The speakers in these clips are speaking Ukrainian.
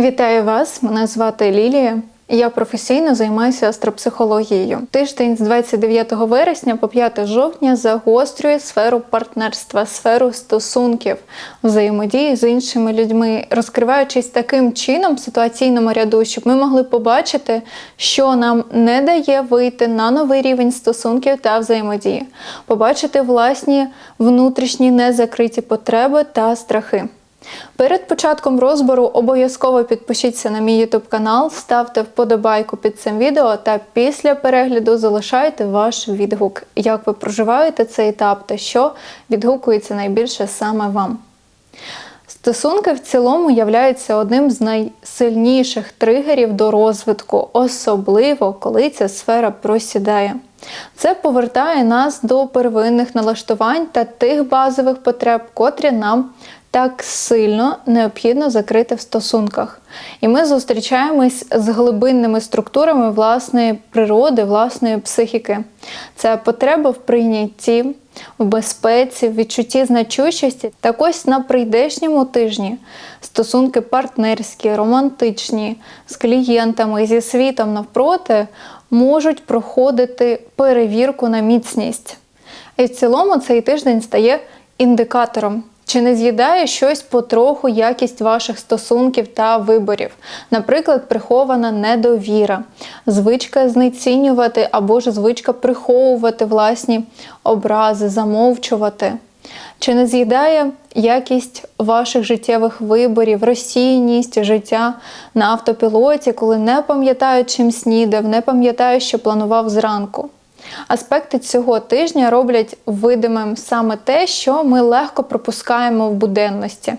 Вітаю вас! Мене звати Лілія. Я професійно займаюся астропсихологією. Тиждень з 29 вересня по 5 жовтня загострює сферу партнерства, сферу стосунків, взаємодії з іншими людьми, розкриваючись таким чином в ситуаційному ряду, щоб ми могли побачити, що нам не дає вийти на новий рівень стосунків та взаємодії, побачити власні внутрішні незакриті потреби та страхи. Перед початком розбору обов'язково підпишіться на мій YouTube канал, ставте вподобайку під цим відео та після перегляду залишайте ваш відгук, як ви проживаєте цей етап та що відгукується найбільше саме вам. Стосунки в цілому являються одним з найсильніших тригерів до розвитку, особливо коли ця сфера просідає. Це повертає нас до первинних налаштувань та тих базових потреб, котрі нам так сильно необхідно закрити в стосунках. І ми зустрічаємось з глибинними структурами власної природи, власної психіки. Це потреба в прийнятті, в безпеці, в відчутті значущості. Так ось на прийдешньому тижні стосунки партнерські, романтичні, з клієнтами, зі світом навпроти можуть проходити перевірку на міцність. І в цілому цей тиждень стає індикатором. Чи не з'їдає щось потроху якість ваших стосунків та виборів? Наприклад, прихована недовіра, звичка знецінювати або ж звичка приховувати власні образи, замовчувати. Чи не з'їдає якість ваших життєвих виборів, розсійність життя на автопілоті, коли не пам'ятаю, чим снідав, не пам'ятаю, що планував зранку? Аспекти цього тижня роблять видимим саме те, що ми легко пропускаємо в буденності.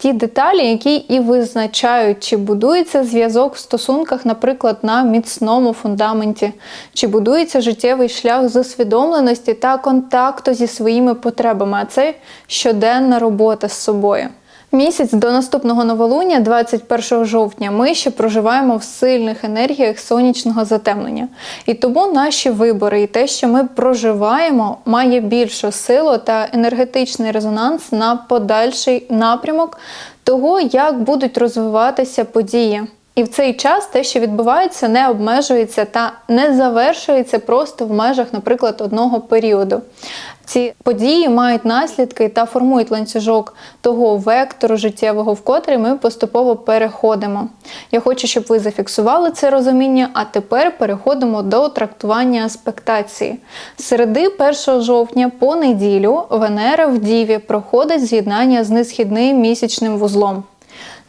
Ті деталі, які і визначають, чи будується зв'язок в стосунках, наприклад, на міцному фундаменті, чи будується життєвий шлях з усвідомленості та контакту зі своїми потребами, а це щоденна робота з собою. Місяць до наступного новолуння, 21 жовтня, ми ще проживаємо в сильних енергіях сонячного затемнення. І тому наші вибори і те, що ми проживаємо, має більшу силу та енергетичний резонанс на подальший напрямок того, як будуть розвиватися події. І в цей час те, що відбувається, не обмежується та не завершується просто в межах, наприклад, одного періоду. Ці події мають наслідки та формують ланцюжок того вектору життєвого, в котрий ми поступово переходимо. Я хочу, щоб ви зафіксували це розуміння, а тепер переходимо до трактування аспектації. Середи 1 жовтня по неділю Венера в Діві проходить з'єднання з несхідним місячним вузлом.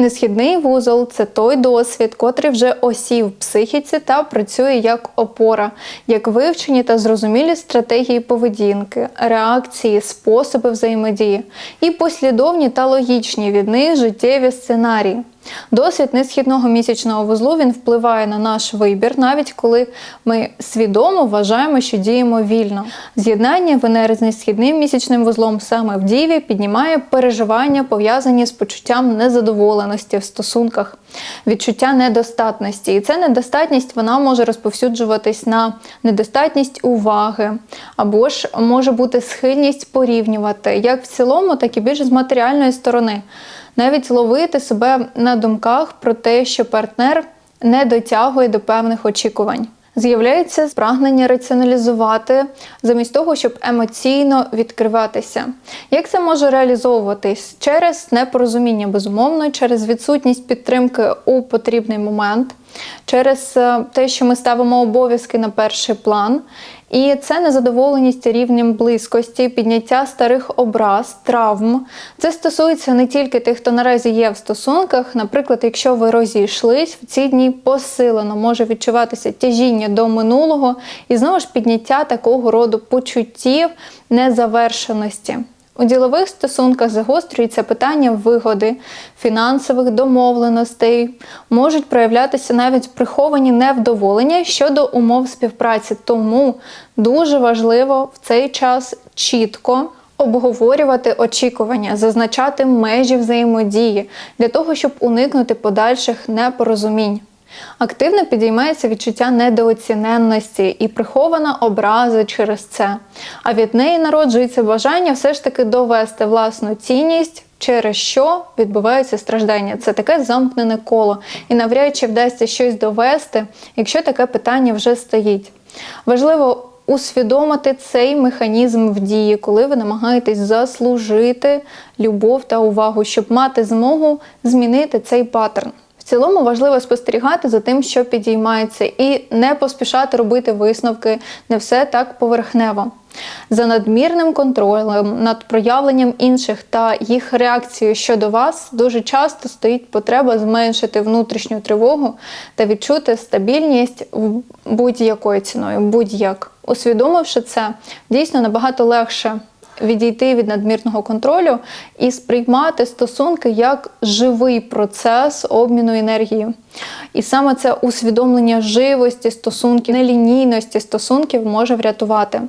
Несхідний вузол це той досвід, котрий вже осів в психіці та працює як опора, як вивчені та зрозумілі стратегії поведінки, реакції, способи взаємодії і послідовні та логічні від них життєві сценарії. Досвід несхідного місячного вузлу він впливає на наш вибір, навіть коли ми свідомо вважаємо, що діємо вільно. З'єднання Венери з несхідним місячним вузлом саме в Діві піднімає переживання, пов'язані з почуттям незадоволеності в стосунках, відчуття недостатності. І ця недостатність вона може розповсюджуватись на недостатність уваги, або ж може бути схильність порівнювати як в цілому, так і більш з матеріальної сторони навіть ловити себе на думках про те, що партнер не дотягує до певних очікувань. З'являється прагнення раціоналізувати замість того, щоб емоційно відкриватися. Як це може реалізовуватись? Через непорозуміння, безумовно, через відсутність підтримки у потрібний момент, через е, те, що ми ставимо обов'язки на перший план, і це незадоволеність рівнем близькості, підняття старих образ, травм. Це стосується не тільки тих, хто наразі є в стосунках. Наприклад, якщо ви розійшлись, в ці дні посилено може відчуватися тяжіння до минулого і знову ж підняття такого роду почуттів незавершеності. У ділових стосунках загострюється питання вигоди, фінансових домовленостей, можуть проявлятися навіть приховані невдоволення щодо умов співпраці. Тому дуже важливо в цей час чітко обговорювати очікування, зазначати межі взаємодії для того, щоб уникнути подальших непорозумінь. Активно підіймається відчуття недооціненності і прихована образа через це. А від неї народжується бажання все ж таки довести власну цінність, через що відбуваються страждання. Це таке замкнене коло, і навряд чи вдасться щось довести, якщо таке питання вже стоїть. Важливо усвідомити цей механізм в дії, коли ви намагаєтесь заслужити любов та увагу, щоб мати змогу змінити цей паттерн. Цілому важливо спостерігати за тим, що підіймається, і не поспішати робити висновки, не все так поверхнево. За надмірним контролем над проявленням інших та їх реакцією щодо вас дуже часто стоїть потреба зменшити внутрішню тривогу та відчути стабільність будь-якою ціною, будь-як. Усвідомивши це, дійсно набагато легше відійти від надмірного контролю і сприймати стосунки як живий процес обміну енергією. І саме це усвідомлення живості стосунків, нелінійності стосунків може врятувати.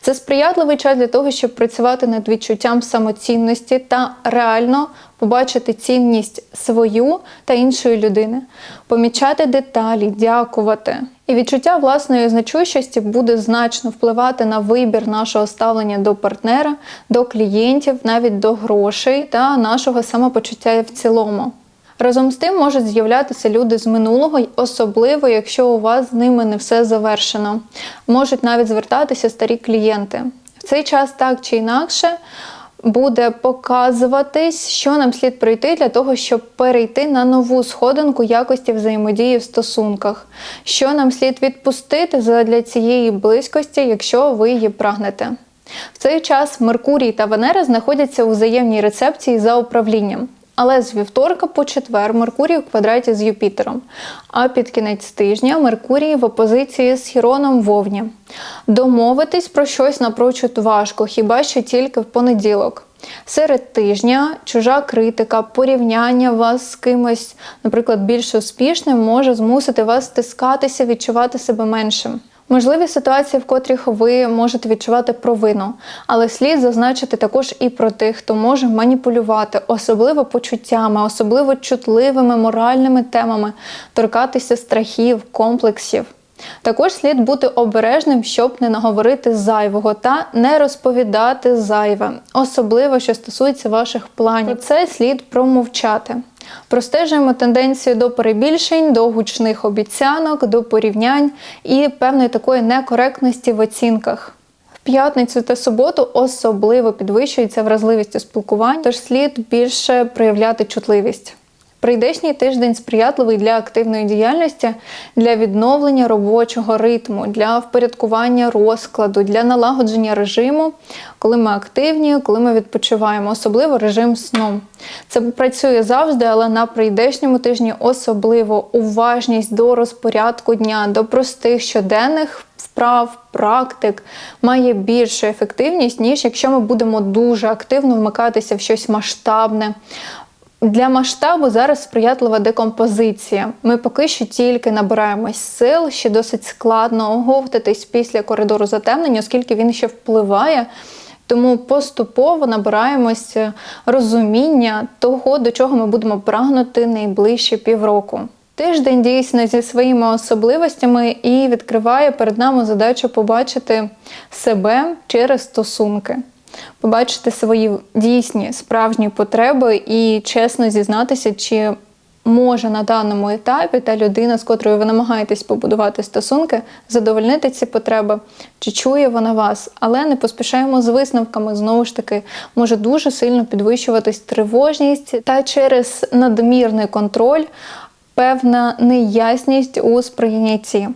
Це сприятливий час для того, щоб працювати над відчуттям самоцінності та реально побачити цінність свою та іншої людини, помічати деталі, дякувати. І відчуття власної значущості буде значно впливати на вибір нашого ставлення до партнера, до клієнтів, навіть до грошей та нашого самопочуття в цілому. Разом з тим можуть з'являтися люди з минулого, особливо якщо у вас з ними не все завершено. Можуть навіть звертатися старі клієнти. В цей час так чи інакше буде показуватись, що нам слід пройти для того, щоб перейти на нову сходинку якості взаємодії в стосунках, що нам слід відпустити для цієї близькості, якщо ви її прагнете. В цей час Меркурій та Венера знаходяться у взаємній рецепції за управлінням. Але з вівторка по четвер Меркурій у квадраті з Юпітером. А під кінець тижня Меркурій в опозиції з Хіроном Вовні. Домовитись про щось напрочуд важко, хіба що тільки в понеділок. Серед тижня чужа критика, порівняння вас з кимось, наприклад, більш успішним, може змусити вас стискатися, відчувати себе меншим. Можливі ситуації, в котрих ви можете відчувати провину, але слід зазначити також і про тих, хто може маніпулювати, особливо почуттями, особливо чутливими моральними темами, торкатися страхів, комплексів. Також слід бути обережним, щоб не наговорити зайвого та не розповідати зайве, особливо що стосується ваших планів. Це слід промовчати. Простежуємо тенденцію до перебільшень, до гучних обіцянок, до порівнянь і певної такої некоректності в оцінках. В п'ятницю та суботу особливо підвищується вразливість у спілкуванні, тож слід більше проявляти чутливість. Прийдешній тиждень сприятливий для активної діяльності, для відновлення робочого ритму, для впорядкування розкладу, для налагодження режиму, коли ми активні, коли ми відпочиваємо, особливо режим сну. Це працює завжди, але на прийдешньому тижні особливо уважність до розпорядку дня, до простих щоденних. Вправ, практик має більшу ефективність, ніж якщо ми будемо дуже активно вмикатися в щось масштабне, для масштабу зараз сприятлива декомпозиція. Ми поки що тільки набираємось сил, ще досить складно оговтатись після коридору затемнення, оскільки він ще впливає. Тому поступово набираємось розуміння того, до чого ми будемо прагнути найближчі півроку. Тиждень дійсно зі своїми особливостями і відкриває перед нами задачу побачити себе через стосунки побачити свої дійсні справжні потреби і чесно зізнатися, чи може на даному етапі та людина, з котрою ви намагаєтесь побудувати стосунки, задовольнити ці потреби, чи чує вона вас, але не поспішаємо з висновками. Знову ж таки, може дуже сильно підвищуватись тривожність та через надмірний контроль. Певна неясність у сприйнятті.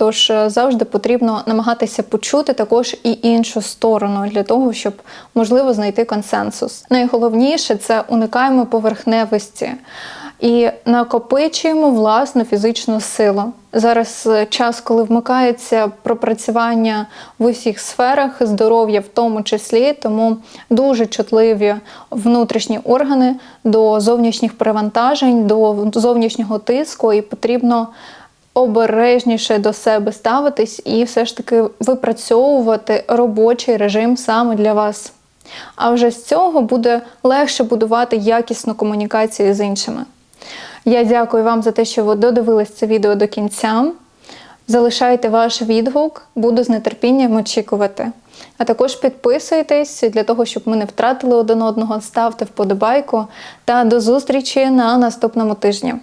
Тож е, завжди потрібно намагатися почути також і іншу сторону для того, щоб можливо знайти консенсус. Найголовніше це уникаємо поверхневості і накопичуємо власну фізичну силу. Зараз е, час, коли вмикається пропрацювання в усіх сферах, здоров'я в тому числі, тому дуже чутливі внутрішні органи до зовнішніх перевантажень, до зовнішнього тиску, і потрібно обережніше до себе ставитись і все ж таки випрацьовувати робочий режим саме для вас. А вже з цього буде легше будувати якісну комунікацію з іншими. Я дякую вам за те, що ви додивились це відео до кінця. Залишайте ваш відгук, буду з нетерпінням очікувати. А також підписуйтесь для того, щоб ми не втратили один одного, ставте вподобайку та до зустрічі на наступному тижні.